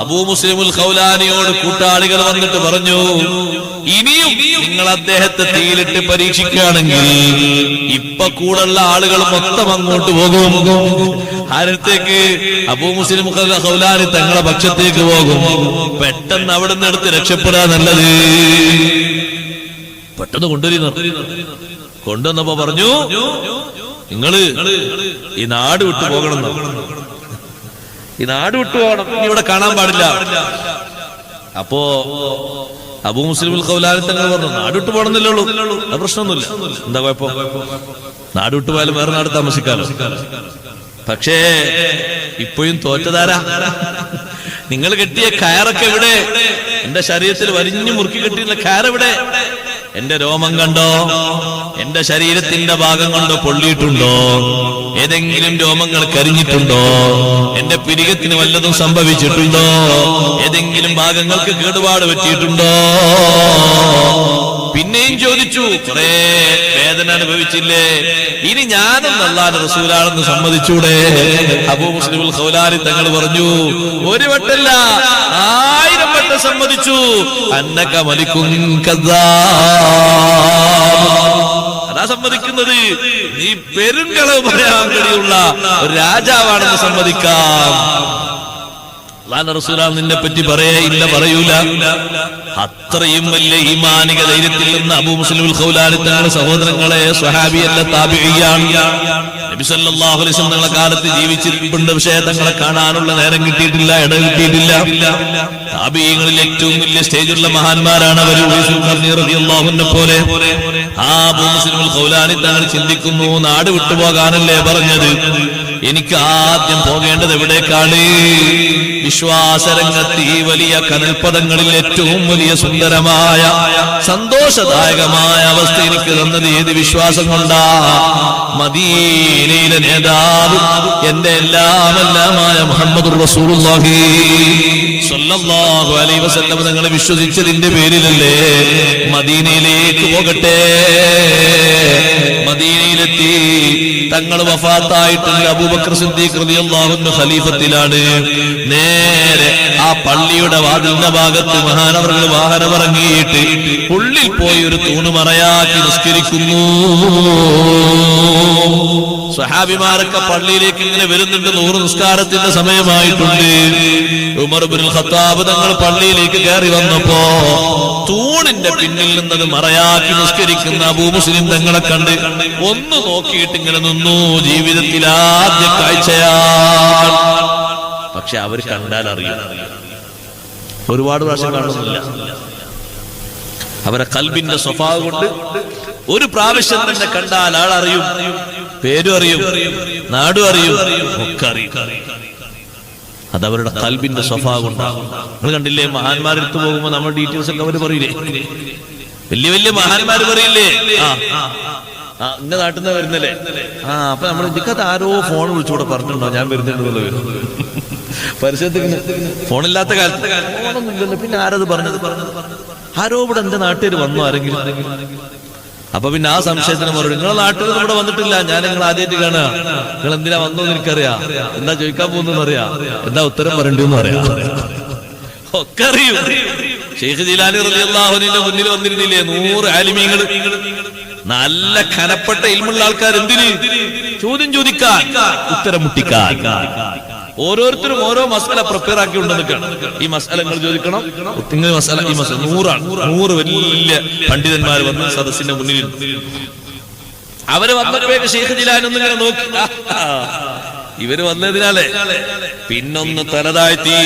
അബൂ മുസ്ലിമുൽ ഖൗലാനിയോട് കൂട്ടാളികൾ വന്നിട്ട് പറഞ്ഞു ഇനിയും നിങ്ങൾ അദ്ദേഹത്തെ തീയിലിട്ട് പരീക്ഷിക്കുകയാണെങ്കിൽ ഇപ്പൊ കൂടുള്ള ആളുകൾ മൊത്തം അങ്ങോട്ട് പോകും. ആരത്തേക്ക് അബൂ മുസ്ലിം ഖൗലാനി തങ്ങളെ പക്ഷത്തേക്ക് പോകും. പെട്ടെന്ന് അവിടെ നിന്ന് എടുത്ത് രക്ഷപ്പെടാ നല്ലത്. പെട്ടെന്ന് കൊണ്ടുവരുന്നു. കൊണ്ടുവന്നപ്പോ പറഞ്ഞു നിങ്ങൾ ഈ നാട് വിട്ടു പോകണം. ഈ നാട് വിട്ടു പോകണം. ഇനി ഇവിടെ കാണാൻ പാടില്ല. അപ്പോ അബൂ മുസ്ലിം കൗലാലി തന്നെ പറഞ്ഞു നാട് വിട്ടു പോകണമെന്നല്ലേ ഉള്ളൂ. അത് പ്രശ്നമൊന്നുമില്ല. എന്താ കുഴപ്പം? നാട് വിട്ടു പോയാലും വേറെ നാട് താമസിക്കാലോ? പക്ഷേ ഇപ്പോഴും തോറ്റതാരാ? നിങ്ങൾ കെട്ടിയ കയറൊക്കെ എവിടെ? എന്റെ ശരീരത്തിൽ വരിഞ്ഞു മുറുക്കി കെട്ടിയുള്ള കയറെവിടെ? എന്റെ രോമം കണ്ടോ? എന്റെ ശരീരത്തിന്റെ ഭാഗം കൊണ്ടോ? പൊള്ളിയിട്ടുണ്ടോ? ഏതെങ്കിലും രോമങ്ങൾ കരിഞ്ഞിട്ടുണ്ടോ? എന്റെ പിരികത്തിന് വല്ലതും സംഭവിച്ചിട്ടുണ്ടോ? ഏതെങ്കിലും ഭാഗങ്ങൾക്ക് കേടുപാട് പറ്റിയിട്ടുണ്ടോ? പിന്നെയും ചോദിച്ചു കുറെ വേദന അനുഭവിച്ചില്ലേ? ഇനി ഞാനും നല്ലാതെ റസൂലാണെന്ന് സമ്മതിച്ചൂടെ? അബൂ മുസ്ലിമുൽ തങ്ങൾ പറഞ്ഞു ഒരു വട്ടല്ല ആയിരം സമ്മതിച്ചു. അന്നക മലിക്കും സമ്മതിക്കുന്നത്. നീ പെരുങ്കള പറയാൻ രാജാവാണെന്ന് സമ്മതിക്കാം. നിന്നെ പറ്റി പറയാ ഇല്ല പറയൂല. അത്രയും വലിയ ഈമാനിക ധൈര്യത്തിൽ നിന്ന് അബൂ മുസ്ലിം ഖൗലാനി സഹോദരങ്ങളെ സ്വഹാബിയല്ല താബിയാണ് തങ്ങളെ കാലത്ത് ജീവിച്ചിരിപ്പുണ്ട് പക്ഷേ തങ്ങളെ കാണാനുള്ള നേരം കിട്ടിയിട്ടില്ല ഇടം കിട്ടിയിട്ടില്ല. താപീയങ്ങളിൽ ഏറ്റവും വലിയ സ്റ്റേജുള്ള മഹാന്മാരാണ് റളിയല്ലാഹുവിനെ പോലെ. ആ ഖൗലാനി തങ്ങൾ ചിന്തിക്കുന്നു നാട് വിട്ടുപോകാനല്ലേ പറഞ്ഞത്? എനിക്ക് ആദ്യം പോകേണ്ടത് എവിടേക്കാണ്? വിശ്വാസരംഗത്ത് ഈ വലിയ കനൽപദങ്ങളിൽ ഏറ്റവും വലിയ സുന്ദരമായ സന്തോഷദായകമായ അവസ്ഥ എനിക്ക് തന്നത് ഏത് വിശ്വാസം കൊണ്ടാ? മദീനയിലെ നേതാവ് എന്റെ എല്ലാമെല്ലാമായ മുഹമ്മദ് വസല്ലം നിങ്ങളെ വിശ്വസിച്ചതിന്റെ പേരിലല്ലേ മദീനയിലേക്ക് പോകട്ടെ? മദീനയിലെത്തി. തങ്ങൾ വഫാത്തായിട്ടുള്ള അബൂബക്കർ സിദ്ദീഖ് റളിയല്ലാഹു ഖലീഫത്തിലാണ്. നേരെ ആ പള്ളിയുടെ വാതിലിന്റെ ഭാഗത്ത് മഹാനവറുകൾ വാഹനം ഇറങ്ങിയിട്ട് ഉള്ളിൽ പോയി ഒരു തൂണ് മറയാക്കി നിസ്കരിക്കുന്നു. സ്വഹാബിമാരൊക്കെ പള്ളിയിലേക്ക് ഇങ്ങനെ വരുന്നുണ്ട്. നൂറ് നിസ്കാരത്തിന്റെ സമയമായിട്ടുണ്ട്. ഉമർ ബിൻ ഖത്താബ് തങ്ങൾ പള്ളിയിലേക്ക് കയറി വന്നപ്പോ തൂണിന്റെ പിന്നിൽ നിന്നത് മറയാക്കി നിസ്കരിക്കുന്ന അബൂ മുസ്ലിം തങ്ങളെ കണ്ട് ഒന്ന് നോക്കിയിട്ട് ഇങ്ങനെ നിന്നു. ജീവിതത്തിൽ ആദ്യ കാഴ്ചയാണ്. പക്ഷെ അവർ കണ്ടാൽ അറിയാം. ഒരുപാട് പ്രാവശ്യം കാണുന്നില്ല. അവരെ കൽബിന്റെ സ്വഭാവം കൊണ്ട് ഒരു പ്രാവശ്യം തന്നെ കണ്ടാൽ ആളറിയും. പേരും അറിയും നാടും അറിയും ഒക്കെ അറിയും. അത് അവരുടെ കൽബിന്റെ സ്വഭാവം ഉണ്ടാകും നിങ്ങൾ കണ്ടില്ലേ മഹാന്മാരെടുത്ത് പോകുമ്പോ നമ്മൾ ഡീറ്റെയിൽസ് ഒക്കെ അവർ പറയില്ലേ? വലിയ വലിയ മഹാന്മാര് പറയില്ലേ? ആ നാട്ടിൽ നിന്ന് വരുന്നല്ലേ? ആ അപ്പൊ നമ്മൾ ഇതിക്കത്ത് ആരോ ഫോൺ വിളിച്ചുകൂടെ പറഞ്ഞിട്ടുണ്ടോ? ഞാൻ വരുന്നുണ്ടെന്നുള്ള വരും പരിസരത്ത് ഫോണില്ലാത്ത കാലത്ത്. പിന്നെ ആരത് പറഞ്ഞത്? ആരോ ഇവിടെ എന്റെ നാട്ടുകാർ വന്നു ആരെങ്കിലും? അപ്പൊ പിന്നെ ആ സംശയത്തിന് മറുപടി. നിങ്ങളെ നാട്ടിൽ ഇവിടെ വന്നിട്ടില്ല. ഞാൻ നിങ്ങൾ ആദ്യമായിട്ട് കാണുക. നിങ്ങൾ എന്തിനാ വന്നു എനിക്കറിയാം. എന്താ ചോദിക്കാൻ പോകുന്നെന്ന് അറിയാം. എന്താ ഉത്തരം പറയണ്ടെന്ന് അറിയാം. ഒക്കെ അറിയൂ. ഷെയ്ഖ് ജിലാനി റളിയല്ലാഹുവിന്റെ മുന്നിൽ വന്നിരുന്നില്ലേ? നൂറ് ആലിമീങ്ങൾ. നല്ല കനപ്പെട്ട ഇൽമുള്ള ആൾക്കാർ എന്തിന് ചോദ്യം ചോദിക്കാൻ. ഉത്തരം മുട്ടിക്കാൻ. ഓരോരുത്തരും ഓരോ മസാല പ്രിപ്പയർ ആക്കി ഉണ്ടെന്നിക്കാണ് ഈ മസാല നിങ്ങൾ ചോദിക്കണം? നിങ്ങൾ മസാല ഈ മസാല നൂറാണ്. നൂറ് വലിയ പണ്ഡിതന്മാർ വന്ന് സദസ്സിന്റെ മുന്നിൽ അവർ വന്നപ്പോഴേക്ക് ഷെയ്ഖ് ജിലാനൊന്നും ഇങ്ങനെ നോക്കി. ഇവർ വന്നതിനാലേ പിന്നൊന്ന് തലതാഴ്ത്തി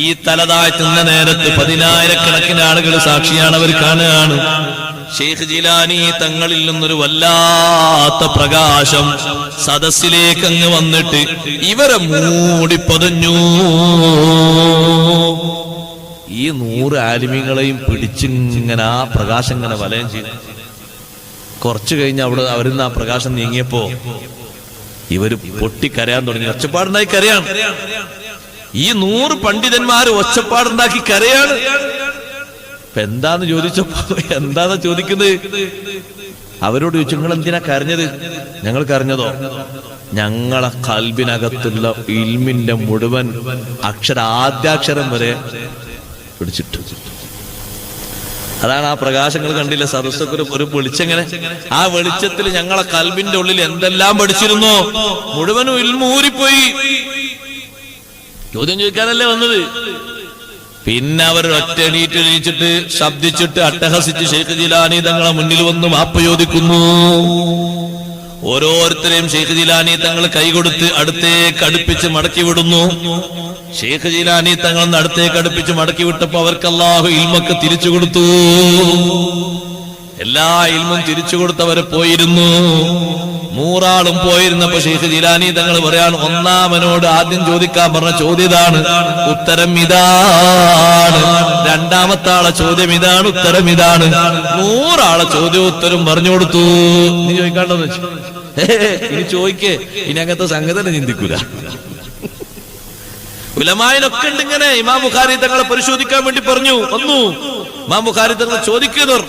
ഈ തലതാഴ്ത്തുന്ന നേരത്ത് പതിനായിരക്കണക്കിന് ആളുകൾ സാക്ഷിയാണ് അവർ കാണുകയാണ്. ഷെയ്ഖ് ജിലാനി തങ്ങളിൽ നിന്നൊരു വല്ലാത്ത പ്രകാശം സദസ്സിലേക്ക് അങ്ങ് വന്നിട്ട് ഇവരെ മൂടിപ്പതഞ്ഞു ഈ നൂറ് ആലിമ്യങ്ങളെയും പിടിച്ചിങ്ങനെ ആ പ്രകാശം ഇങ്ങനെ വലയം ചെയ്തു കുറച്ചു കഴിഞ്ഞ് അവിടെ അവരിൽ നിന്ന് ആ പ്രകാശം നീങ്ങിയപ്പോ ഇവർ പൊട്ടിക്കരയാൻ തുടങ്ങി. ഒച്ചപ്പാടുണ്ടായി കരയാണ്. ഈ നൂറ് പണ്ഡിതന്മാര് ഒച്ചപ്പാടുണ്ടാക്കി കരയാണ്. ഇപ്പൊ എന്താന്ന് ചോദിച്ചപ്പോ എന്താന്ന് ചോദിക്കുന്നത്? അവരോട് ചോദിച്ചു നിങ്ങൾ എന്തിനാ കരഞ്ഞത്? ഞങ്ങൾ കരഞ്ഞതോ? ഞങ്ങളെ കൽബിനകത്തുള്ള ഇൽമിന്റെ മുഴുവൻ അക്ഷര ആദ്യാക്ഷരം വരെ പിടിച്ചിട്ടു. അതാണ് ആ പ്രകാശങ്ങൾ കണ്ടില്ല? സദസ്സൊക്കെ ഒരു ഒരു വെളിച്ചെങ്ങനെ? ആ വെളിച്ചത്തിൽ ഞങ്ങളെ കൽബിന്റെ ഉള്ളിൽ എന്തെല്ലാം പഠിച്ചിരുന്നോ? മുഴുവനും ഇൽമൂരിപ്പോയി. ചോദ്യം ചോദിക്കാനല്ലേ വന്നത്? പിന്നെ അവർ ഒറ്റ എണീച്ചിട്ട് ശബ്ദിച്ചിട്ട് അട്ടഹസിച്ച് ഷെയ്ഖ് ജിലാനി തങ്ങളെ മുന്നിൽ വന്ന് മാപ്പ് ചോദിക്കുന്നു. ഓരോരുത്തരെയും ഷെയ്ഖ് ജിലാനി തങ്ങൾ കൈകൊടുത്ത് അടുത്തേക്ക് അടുപ്പിച്ച് മടക്കി വിടുന്നു. ഷെയ്ഖ് ജിലാനി തങ്ങൾ അടുത്തേക്ക് അടുപ്പിച്ച് മടക്കി വിട്ടപ്പോ അവർക്ക് അല്ലാഹു ഇൽമൊക്കെ തിരിച്ചു കൊടുത്തു. എല്ലാ ഇൽമും തിരിച്ചു കൊടുത്തവര് പോയിരുന്നു. നൂറാളും പോയിരുന്നപ്പോ ഷെയ്ഖ് ജിലാനി തങ്ങൾ പറയാണ് ഒന്നാമനോട് ആദ്യം ചോദിക്കാൻ പറഞ്ഞ ചോദ്യം ഇതാണ്. ഉത്തരം ഇതാണ്. രണ്ടാമത്തെ ആളെ ചോദ്യം ഇതാണ്. ഉത്തരം ഇതാണ്. നൂറാളെ ചോദ്യം ഉത്തരം പറഞ്ഞു കൊടുത്തു. നീ ചോദിക്കാണ്ടെന്ന് ഇനി ചോദിക്കേ. ഇനി അങ്ങനത്തെ സംഗതി ചിന്തിക്കൂല. ഉലമായനൊക്കെ ഉണ്ട് ഇങ്ങനെ. ഇമാം ബുഖാരി തങ്ങളെ പരിശോധിക്കാൻ വേണ്ടി പറഞ്ഞു. വന്നു. ഇമാം ബുഖാരി തങ്ങൾ ചോദിക്കുന്നവർ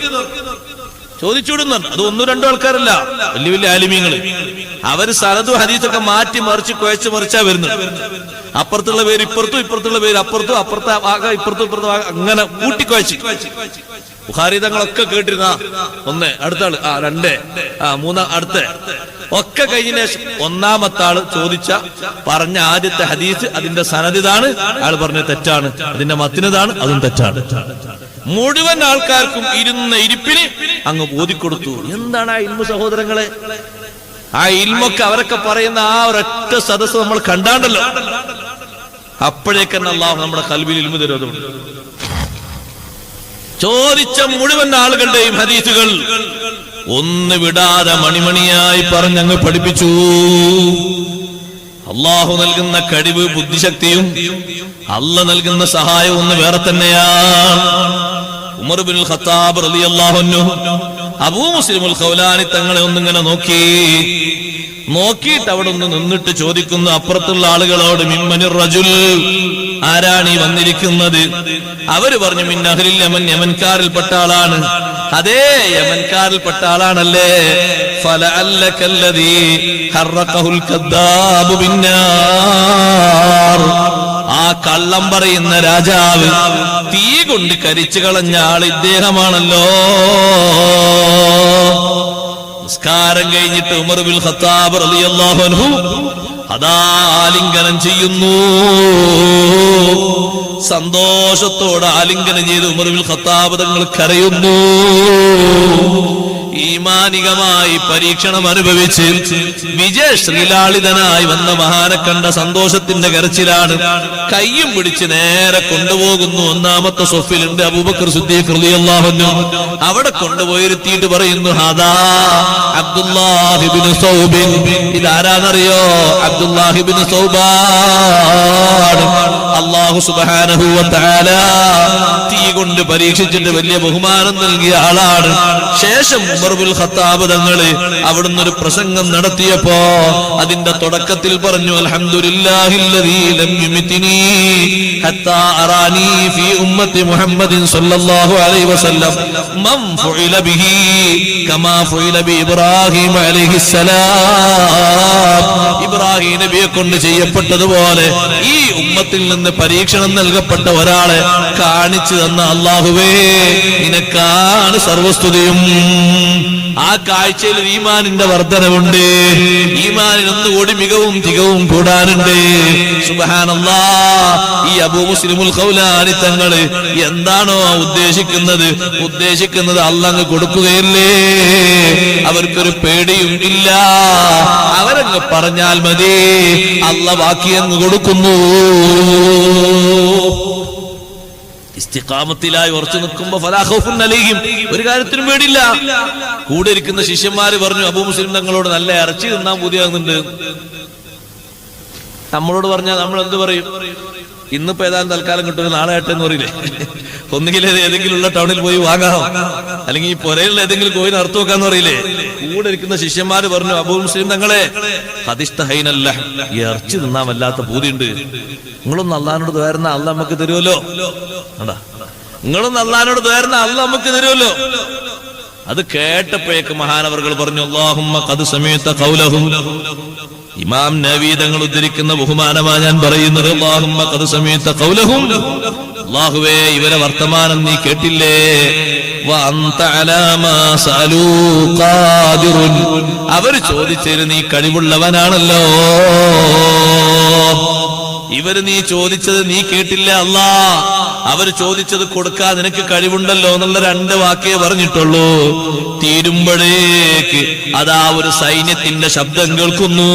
ചോദിച്ചുവിടുന്നു അത് ഒന്നും രണ്ടു ആൾക്കാരല്ല. വലിയ വലിയ ആലിമ്യങ്ങൾ അവർ സനതും ഹദീസൊക്കെ മാറ്റി മറിച്ച് കുഴച്ച് മറിച്ചാ വരുന്നു അപ്പുറത്തുള്ള പേര് ഇപ്പുറത്തും ഇപ്പുറത്തുള്ള പേര് അപ്പുറത്തും അപ്പുറത്തെ ആക ഇപ്പുറത്തും ഇപ്പുറത്തും അങ്ങനെ കൂട്ടിക്കുഴച്ച് ബുഹാരിതങ്ങളൊക്കെ കേട്ടിരുന്ന. ഒന്ന് അടുത്ത ആൾ. ആ രണ്ട്. ആ മൂന്നാം അടുത്ത. ഒക്കെ കഴിഞ്ഞ ഒന്നാമത്തെ ആൾ ചോദിച്ച പറഞ്ഞ ആദ്യത്തെ ഹദീസ് അതിന്റെ സനദിതാണ് ആൾ പറഞ്ഞ തെറ്റാണ്. അതിന്റെ മത്തിനതാണ്. അതും തെറ്റാണ്. മുഴുവൻ ആൾക്കാർക്കും ഇരുന്ന ഇരിപ്പിന് അങ്ങ് ബോധിക്കൊടുത്തു. എന്താണ് ആ ഇൽമു സഹോദരങ്ങളെ? ആ ഇൽമൊക്കെ അവരൊക്കെ പറയുന്ന ആ ഒരൊറ്റ സദസ്സ് നമ്മൾ കണ്ടാണ്ടല്ലോ. അപ്പോഴേക്കന്നെ അള്ളാഹു നമ്മുടെ കൽവിൽ ഇൽമു തരുന്നുണ്ട് ചോദിച്ച മുഴുവൻ ആളുകളുടെയും ഹദീസുകൾ ഒന്ന് വിടാതെ മണിമണിയായി പറഞ്ഞങ്ങ് പഠിപ്പിച്ചു. അള്ളാഹു നൽകുന്ന കഴിവ് ബുദ്ധിശക്തിയും അല്ല നൽകുന്ന സഹായവും ഒന്ന് വേറെ തന്നെയാണ് ഉമർ ബിൻ ഖത്താബ് റളിയല്ലാഹു അൻഹു അബൂ മുസ്ലിമുൽ ഖൗലാനി തങ്ങളെ ഒന്നിങ്ങനെ നോക്കി. നോക്കിയിട്ട് അവിടെ ഒന്ന് നിന്നിട്ട് ചോദിക്കുന്നു അപ്പുറത്തുള്ള ആളുകളോട് മിമ്മനു റജുൽ ആരാണ് ഈ വന്നിരിക്കുന്നത്? അവർ പറഞ്ഞു മിന്നഹരിൽ യമൻ യമൻകാരിൽപ്പെട്ട ആളാണ്. അതേ യമൻകാരിൽപ്പെട്ട ആളാണല്ലേ. ഫല ഫലഅല്ലകല്ലദീ ഹറഖഹുൽ കദ്ദാബു ബിന്നാർ. ആ കള്ളം പറയുന്ന രാജാവ് തീ കൊണ്ട് കരിച്ചു കളഞ്ഞ ആൾ ഇദ്ദേഹമാണല്ലോ. നിസ്കാരം കഴിഞ്ഞിട്ട് ഉമർ ബിൽ ഖത്താബ് റളിയല്ലാഹു അതാ ആലിംഗനം ചെയ്യുന്നു. സന്തോഷത്തോടെ ആലിംഗനം ചെയ്ത് ഉമർ ബിൽ ഖത്താബ് തങ്ങൾ കരയുന്നു. ഈമാനികമായി പരീക്ഷണം അനുഭവിച്ച് വിജയശ്രീലാളിതനായി വന്ന മഹാനെ കണ്ട സന്തോഷത്തിന്റെ കരച്ചിലാണ് കയ്യും പിടിച്ച് നേരെ കൊണ്ടുപോകുന്നു ഒന്നാമത്തെ സൊഫിലുണ്ട് അബൂബക്കർ സുദ്ദീഖ് റളിയല്ലാഹു അവിടെ കൊണ്ടുപോയിരുത്തിയിട്ട് പറയുന്നു ഹാദാ അബ്ദുല്ലാഹിബിന് സൗബിൻ. ഇതാരാന്നറിയോ? അബ്ദുല്ലാഹിബിൻ സൗബാണ്. അള്ളാഹു തആല തീ കൊണ്ട് പരീക്ഷിച്ചിട്ട് വലിയ ബഹുമാനം നൽകിയ ആളാണ്. ശേഷം ഉമർബുൽ ഖത്താബ് തങ്ങൾ അവിടുന്ന് ഒരു പ്രസംഗം നടത്തിയപ്പോ അതിന്റെ തുടക്കത്തിൽ പറഞ്ഞു ഇബ്രാഹിം നബിയെ കൊണ്ട് ചെയ്യപ്പെട്ടതുപോലെ ഈ ഉമ്മത്തിൽ നിന്ന് പരീക്ഷണം നൽകപ്പെട്ട ഒരാളെ കാണിച്ചു തന്ന അള്ളാഹുവേ നിനക്കാണ് സർവസ്തുതിയും. ആ കാഴ്ചയിൽ ഈമാനിന്റെ വർധനവുണ്ട്. ഈമാനിൽ ഒന്നുകൂടി മികവും തികവും കൂടാനുണ്ട്. ഈ അബൂ മുസ്ലിമുൽ ഖൗലാനി തങ്ങൾ എന്താണോ ഉദ്ദേശിക്കുന്നത്? ഉദ്ദേശിക്കുന്നത് അല്ലങ്ങ് കൊടുക്കുകയല്ലേ? അവർക്കൊരു പേടിയും ഇല്ല. അവരങ്ങ് പറഞ്ഞാൽ മതി അല്ല ബാക്കി അങ്ങ് കൊടുക്കുന്നു. ഇസ്തിഖാമത്തിലായി ഉറച്ചു നിൽക്കുമ്പോ ഫലാഹുഫുൻ അലൈഹിം. ഒരു കാര്യത്തിനും പേടില്ല കൂടെ ഇരിക്കുന്ന ശിഷ്യന്മാര് പറഞ്ഞു അബൂ മുസ്ലിം തങ്ങളോട് നല്ല ഇറച്ചി തിന്നാൻ പൂതിയാകുന്നുണ്ട്. നമ്മളോട് പറഞ്ഞാൽ നമ്മൾ എന്ത് പറയും? ഇന്നിപ്പോ ഏതാനും തൽക്കാലം കിട്ടുക നാളെ ആട്ടെ എന്ന് പറയില്ലേ? ഒന്നുകിൽ ഏതെങ്കിലും ഉള്ള ടൗണിൽ പോയി വാങ്ങാം. അല്ലെങ്കിൽ ഈ പുരയിലുള്ള ഏതെങ്കിലും കോയിന് അർത്ഥം വെക്കാന്ന് പറയില്ലേ? കൂടെ ഇരിക്കുന്ന ശിഷ്യന്മാര് പറഞ്ഞു അബൂ മുസ്ലിം തങ്ങളെ ഹതിഷ്ഠഹൈനല്ല ഇറച്ചി തിന്നാൻ വല്ലാത്ത പൂതിയുണ്ട്. നിങ്ങളൊന്ന് അള്ളഹാനോട് തോരുന്ന അല്ല നമുക്ക് തരുമല്ലോ അതാ നിങ്ങളൊന്ന് അള്ളഹാനോട് തോരുന്ന അല്ല നമുക്ക് തരുമല്ലോ അത് കേട്ടപ്പോഴേക്ക് മഹാനവർകൾ പറഞ്ഞു കൗലഹും ഇമാം നവീതങ്ങൾ ഉദ്ധരിക്കുന്ന ബഹുമാനമാണ് ഞാൻ പറയുന്നത് കൗലഹും അള്ളാഹുവേ ഇവരെ വർത്തമാനം നീ കേട്ടില്ലേ. അവർ ചോദിച്ചതിന് നീ കഴിവുള്ളവനാണല്ലോ ഇവർ നീ ചോദിച്ചത് നീ കേട്ടില്ല അല്ലാ. അവർ ചോദിച്ചത് കൊടുക്കാൻ നിനക്ക് കഴിവുണ്ടല്ലോ എന്നുള്ള രണ്ട് വാക്കേ പറഞ്ഞിട്ടുള്ളൂ. തീരുമ്പോഴേക്ക് അതാ ഒരു സൈന്യത്തിന്റെ ശബ്ദം കേൾക്കുന്നു.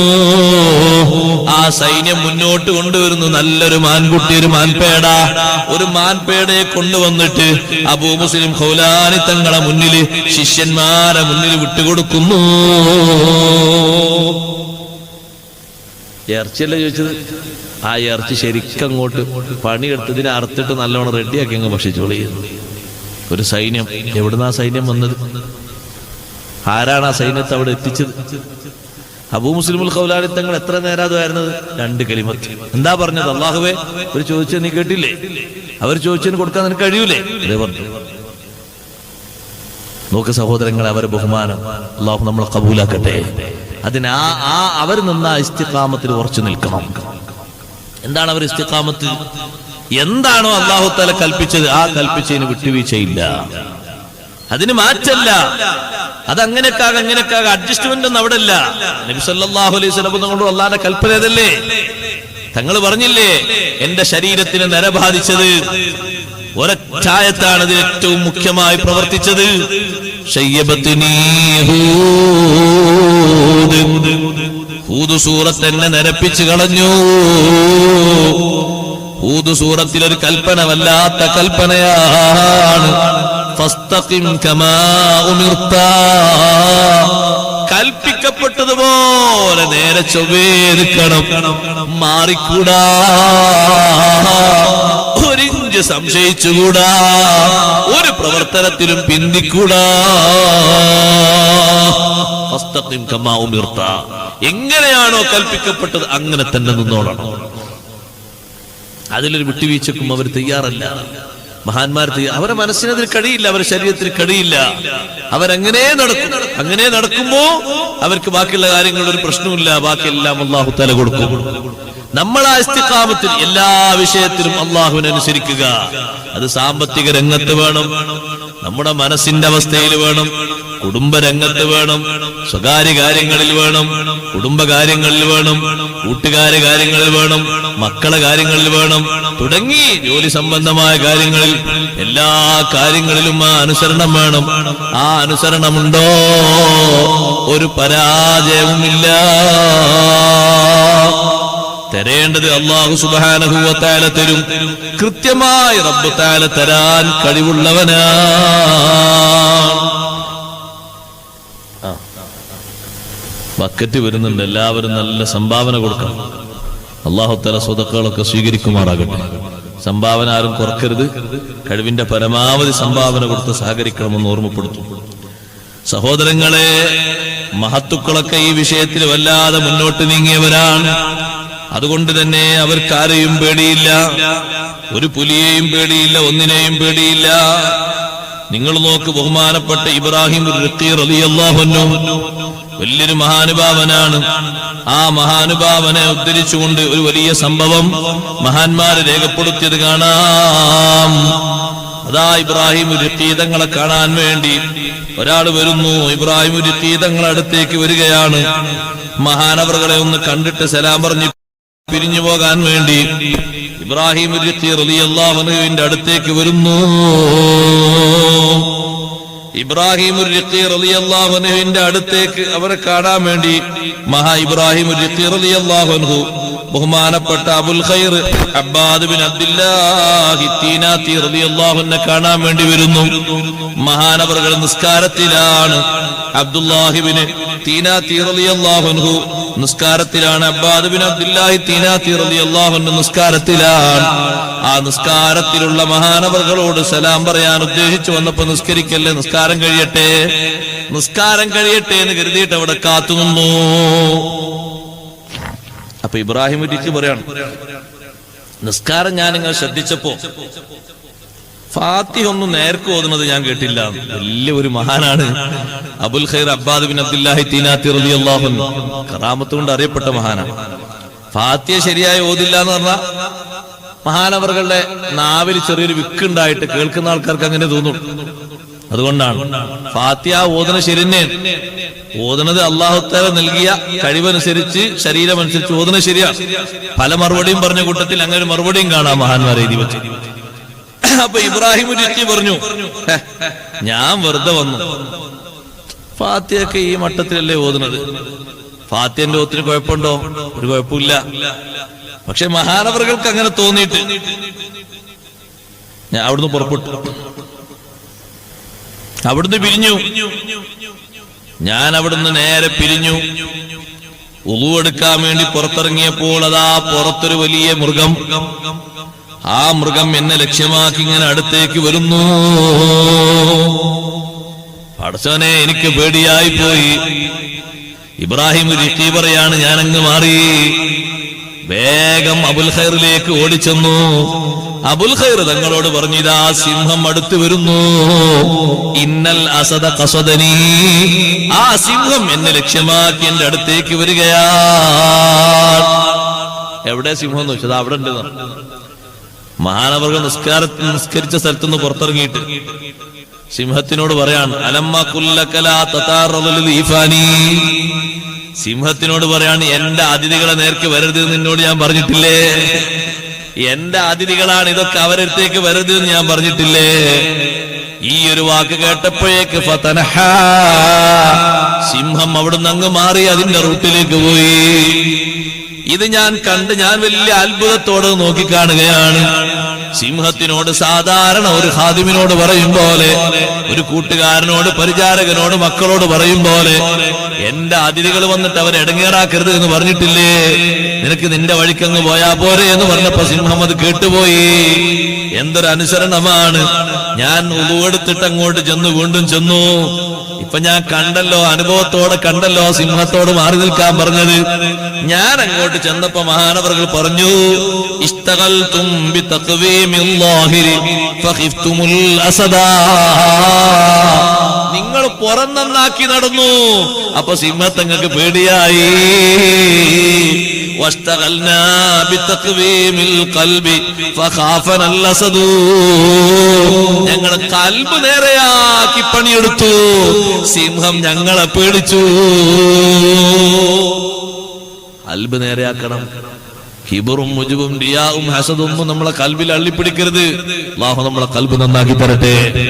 ആ സൈന്യം മുന്നോട്ട് കൊണ്ടുവരുന്നു. നല്ലൊരു മാൻകുട്ടി ഒരു മാൻപേട. ഒരു മാൻപേടയെ കൊണ്ടുവന്നിട്ട് അബൂ മുസ്ലിം ഹൗലാനി തങ്ങളെ മുന്നിൽ ശിഷ്യന്മാരെ മുന്നിൽ വിട്ടുകൊടുക്കുന്നു. ഇറച്ചിയല്ലേ ചോദിച്ചത്? ആ ഇറച്ചി ശരിക്കും അങ്ങോട്ട് പണിയെടുത്തതിനെ അറുത്തിട്ട് നല്ലോണം റെഡിയാക്കി അങ്ങ് ഭക്ഷിച്ചോളി. ഒരു സൈന്യം. എവിടുന്ന ആ സൈന്യം വന്നത്? ആരാണ് ആ സൈന്യത്തെ അവിടെ എത്തിച്ചത്? അബൂ മുസ്ലിമുൽ ഖൗലാനി തങ്ങൾ എത്ര വരുന്നത് രണ്ട് കലിമത്ത്. എന്താ പറഞ്ഞത്? അള്ളാഹുവേ അവർ ചോദിച്ചത് നീ കേട്ടില്ലേ? അവർ ചോദിച്ചതിന് കൊടുക്കാൻ നിനക്ക് കഴിയൂലേ? പറഞ്ഞു. നോക്ക് സഹോദരങ്ങളെ അവരെ ബഹുമാനം അള്ളാഹു നമ്മളെ കബൂലാക്കട്ടെ. അതിന് ആ അവർ നിന്ന ആ ഇസ്തിഖാമത്തിൽ ഉറച്ചു നിൽക്കണം. എന്താണ് അവർ ഇസ്തിഖാമത്ത്? എന്താണോ അള്ളാഹു തല കൽപ്പിച്ചത്? ആ കൽപ്പിച്ചതിന് വിട്ടുവീഴ്ചയില്ല. അതിന് മാറ്റല്ല. അതങ്ങനെയൊക്കെ അങ്ങനെയൊക്കെ അഡ്ജസ്റ്റ്മെന്റ് ഒന്നും അവിടെ അല്ല നബി സല്ലല്ലാഹു അലൈഹി വസല്ലം കൊണ്ട് അള്ളാഹിന്റെ കൽപ്പന ഏതല്ലേ? തങ്ങൾ പറഞ്ഞില്ലേ എന്റെ ശരീരത്തിന് നര ബാധിച്ചത്. ഒരച്ചായത്താണ് ഇത് ഏറ്റവും മുഖ്യമായി പ്രവർത്തിച്ചത്. ശയ്യബത്തിനീ ഹൂദ്. ഹൂദ് സൂറത്ത് എന്നെ നരപ്പിച്ചു കളഞ്ഞു ഹൂദ് സൂറത്തിൽ ഒരു കൽപ്പന വല്ലാത്ത കൽപ്പനയാണ്. കൽപ്പിക്കപ്പെട്ടതുപോലെ നേരെ ചൊവ്വേ നിൽക്കണം മാറിക്കൂടാ ഒരിഞ്ച് സംശയിച്ചുകൂടാ ഒരു പ്രവർത്തനത്തിലും പിന്തിക്കൂടാ. എങ്ങനെയാണോ കൽപ്പിക്കപ്പെട്ടത് അങ്ങനെ തന്നെ നിന്നോളണം. അതിലൊരു വിട്ടുവീഴ്ചക്കും അവർ തയ്യാറല്ല. മഹാന്മാർ അവരെ അവരെ അതിന് കഴിയില്ല അവരുടെ ശരീരത്തിന് കഴിയില്ല. അവരങ്ങനെ നടക്കും. അങ്ങനെ നടക്കുമ്പോ അവർക്ക് ബാക്കിയുള്ള കാര്യങ്ങളിൽ ഒരു പ്രശ്നമില്ല ബാക്കിയെല്ലാം അള്ളാഹു തല കൊടുക്കും. നമ്മൾ ആ ഇസ്തിഖാമത്തിൽ എല്ലാ വിഷയത്തിലും അള്ളാഹുവിനനുസരിക്കുക അത് സാമ്പത്തിക രംഗത്ത് വേണം. നമ്മുടെ മനസ്സിന്റെ അവസ്ഥയിൽ വേണം. കുടുംബ രംഗത്ത് വേണം. സ്വകാര്യ കാര്യങ്ങളിൽ വേണം. കുടുംബ കാര്യങ്ങളിൽ വേണം. കൂട്ടുകാര കാര്യങ്ങളിൽ വേണം. മക്കളെ കാര്യങ്ങളിൽ വേണം. തുടങ്ങി ജോലി സംബന്ധമായ കാര്യങ്ങളിൽ എല്ലാ കാര്യങ്ങളിലും ആ അനുസരണം വേണം. ആ അനുസരണമുണ്ടോ? ഒരു പരാജയവുമില്ല. തരേണ്ടത് അള്ളാഹു സുബാനഹുവത്താല തരും. കൃത്യമായി റബ്ബ് താല തരാൻ കഴിവുള്ളവനാ ബക്കറ്റ് വരുന്നുണ്ട്. എല്ലാവരും നല്ല സംഭാവന കൊടുക്കണം. അള്ളാഹു തല സ്വതക്കുകളൊക്കെ സ്വീകരിക്കുമാറാകട്ടെ. സംഭാവന ആരും കുറക്കരുത്. കഴിവിന്റെ പരമാവധി സംഭാവന കൊടുത്ത് സഹകരിക്കണമെന്ന് ഓർമ്മപ്പെടുത്തും. സഹോദരങ്ങളെ മഹത്തുക്കളൊക്കെ ഈ വിഷയത്തിൽ വല്ലാതെ മുന്നോട്ട് നീങ്ങിയവരാണ്. അതുകൊണ്ട് തന്നെ അവർക്ക് ആരെയും പേടിയില്ല. ഒരു പുലിയെയും പേടിയില്ല ഒന്നിനെയും പേടിയില്ല. നിങ്ങൾ നോക്ക് ബഹുമാനപ്പെട്ട ഇബ്രാഹിം റളിയല്ലാഹുഅൻഹു വലിയൊരു മഹാനുഭാവനാണ്. ആ മഹാനുഭാവനെ ഉദ്ധരിച്ചുകൊണ്ട് ഒരു വലിയ സംഭവം മഹാന്മാരെ രേഖപ്പെടുത്തിയത് കാണാം. അതാ ഇബ്രാഹിം ഉരുത്തീതങ്ങളെ കാണാൻ വേണ്ടി ഒരാൾ വരുന്നു. ഇബ്രാഹിം ഒരു അടുത്തേക്ക് വരികയാണ്. മഹാനവറുകളെ ഒന്ന് കണ്ടിട്ട് സലാം പറഞ്ഞു പിരിഞ്ഞു പോകാൻ വേണ്ടി ഇബ്രാഹിം അടുത്തേക്ക് വരുന്നു. ഇബ്രാഹിം അടുത്തേക്ക് അവരെ കാണാൻ വേണ്ടി മഹാ ഇബ്രാഹിം ബഹുമാനപ്പെട്ട അബുൽ ഖൈർ അബ്ബാദ് ബിൻ കാണാൻ വേണ്ടി വരുന്നു. മഹാനവറുകൾ നിസ്കാരത്തിലാണ് അബ്ദുല്ലാഹിബിന് തീനാത്തി റളിയല്ലാഹുൻഹു നിസ്കാരത്തിലാണ് അബ്ബാദ് ബിൻ നിസ്കാരത്തിലാണ്. ആ നിസ്കാരത്തിലുള്ള മഹാനവറുകളോട് സലാം പറയാൻ ഉദ്ദേശിച്ചു വന്നപ്പോ നിസ്കരിക്കല്ലേ നിസ്കാരം കഴിയട്ടെ. നിസ്കാരം കഴിയട്ടെ എന്ന് കരുതിയിട്ട് അവിടെ കാത്തു നിന്നു അപ്പൊ ഇബ്രാഹിം ഉരിച്ച് പറയാണ്. നിസ്കാരം ഞാൻ നിങ്ങൾ ശ്രദ്ധിച്ചപ്പോ ഫാത്തിഹ ഒന്നും നേർക്ക് ഓതുന്നത് ഞാൻ കേട്ടില്ല. വലിയ ഒരു മഹാനാണ്. അബുൽ ഖൈർ അബ്ബാദ് ബിൻ അബ്ദുല്ലാഹി തീനാത്തി റളിയല്ലാഹു അൻഹു. കറാമത്ത് കൊണ്ട് അറിയപ്പെട്ട മഹാനാണ്. ഫാത്തിയ ശരിയായി ഓതില്ല എന്ന് പറഞ്ഞാൽ മഹാനവറുകളുടെ നാവിൽ ചെറിയൊരു വിക്ക് ഉണ്ടായിട്ട് കേൾക്കുന്ന ആൾക്കാർക്ക് അങ്ങനെ തോന്നും. അതുകൊണ്ടാണ് ഫാത്തിഹ ഓതന ശരിന്നേ ഓതണത് അള്ളാഹുത്താല നൽകിയ കഴിവനുസരിച്ച് ശരീരമനുസരിച്ച് ഓതന ശരിയാണ് പല മറുപടിയും പറഞ്ഞ കൂട്ടത്തിൽ അങ്ങനെ ഒരു മറുപടിയും കാണാം മഹാന്മാരെ വെച്ച്. അപ്പൊ ഇബ്രാഹിം ഒരു പറഞ്ഞു ഞാൻ വെറുതെ വന്നു. ഫാത്തിയൊക്കെ ഈ മട്ടത്തിലല്ലേ ഓതുന്നത്? ഫാത്തിയന്റെ ഒത്തിരി കുഴപ്പമുണ്ടോ? ഒരു കുഴപ്പമില്ല. പക്ഷെ മഹാനവറുകൾക്ക് അങ്ങനെ തോന്നിയിട്ട് ഞാൻ അവിടുന്ന് പുറപ്പെട്ടു. അവിടുന്ന് പിരിഞ്ഞു. ഞാൻ അവിടുന്ന് നേരെ പിരിഞ്ഞു. ഉളുവെടുക്കാൻ വേണ്ടി പുറത്തിറങ്ങിയപ്പോൾ അതാ പുറത്തൊരു വലിയ മൃഗം. ആ മൃഗം എന്നെ ലക്ഷ്യമാക്കി ഇങ്ങനെ അടുത്തേക്ക് വരുന്നു. പടച്ചവനെ എനിക്ക് പേടിയായി പോയി ഇബ്രാഹിം ഒരു ഞാൻ അങ്ങ് മാറി. വേഗം അബുൽ ഖൈറിലേക്ക് ഓടിച്ചെന്നു. അബുൽ ഖൈർ തങ്ങളോട് പറഞ്ഞു ഇതാ സിംഹം അടുത്തു വരുന്നു. ഇന്നൽ അസദ കസദനി. ആ സിംഹം എന്നെ ലക്ഷ്യമാക്കി എന്റെ അടുത്തേക്ക് വരികയാ. എവിടെ സിംഹം എന്ന് വെച്ചത്? അവിടെ ഉണ്ട് മഹാനവർഗ നിസ്കാര നിസ്കരിച്ച സ്ഥലത്തുനിന്ന് പുറത്തിറങ്ങിയിട്ട്. സിംഹത്തിനോട് പറയാണ് അലമ്മ കുല്ലക്കലാ തതാറദുൽ ഈഫാനി. സിംഹത്തിനോട് പറയാണ് എന്റെ അതിഥികളെ നേർക്ക് വരരുത് നിന്നോട് ഞാൻ പറഞ്ഞിട്ടില്ലേ? എന്റെ അതിഥികളാണ് ഇതൊക്കെ അവരടുത്തേക്ക് വരരുത് എന്ന് ഞാൻ പറഞ്ഞിട്ടില്ലേ? ഈ ഒരു വാക്ക് കേട്ടപ്പോഴേക്ക് ഫതനഹ സിംഹം അവിടുന്ന് അങ്ങ് മാറി അതിന്റെ റൂട്ടിലേക്ക് പോയി. ഇത് ഞാൻ കണ്ട് ഞാൻ വലിയ അത്ഭുതത്തോടെ നോക്കിക്കാണുകയാണ്. സിംഹത്തിനോട് സാധാരണ ഒരു ഹാദിമിനോട് പറയും പോലെ ഒരു കൂട്ടുകാരനോട് പരിചാരകനോട് മക്കളോട് പറയും പോലെ എന്റെ അതിഥികൾ വന്നിട്ട് അവരെ ഇടങ്ങേറാക്കരുത് എന്ന് പറഞ്ഞിട്ടില്ലേ? നിനക്ക് നിന്റെ വഴിക്കങ്ങ് പോയാ പോരെ എന്ന് പറഞ്ഞപ്പോ സിംഹം അത് കേട്ടുപോയി. എന്തൊരു അനുസരണമാണ്. ഞാൻ ഉടുവെടുത്തിട്ട് അങ്ങോട്ട് ചെന്നു വീണ്ടും ചെന്നു. ഇപ്പൊ ഞാൻ കണ്ടല്ലോ അനുഭവത്തോടെ കണ്ടല്ലോ സിംഹത്തോട് മാറി നിൽക്കാൻ പറഞ്ഞത്. ഞാൻ അങ്ങോട്ട് അങ്ങോട്ട് ചെന്നപ്പോ മഹാനവർകൾ പറഞ്ഞു ഇഷ്ടകൽ തുമ്പി നിങ്ങൾ പുറന്നാക്കി നടന്നു. അപ്പൊ സിംഹത്തങ്ങൾക്ക് പേടിയായി. ഞങ്ങളെ കൽബ് നേരെയാക്കി പണിയെടുത്തു. സിംഹം ഞങ്ങളെ പേടിച്ചു. കൽബ് നേരെയാക്കണം. ഹിബറും മുജുബും ഡിയാവും ഹസദും നമ്മളെ കൽബിൽ അള്ളിപ്പിടിക്കരുത്. അള്ളാഹു നമ്മളെ കൽബ് നന്നാക്കി തരട്ടെ.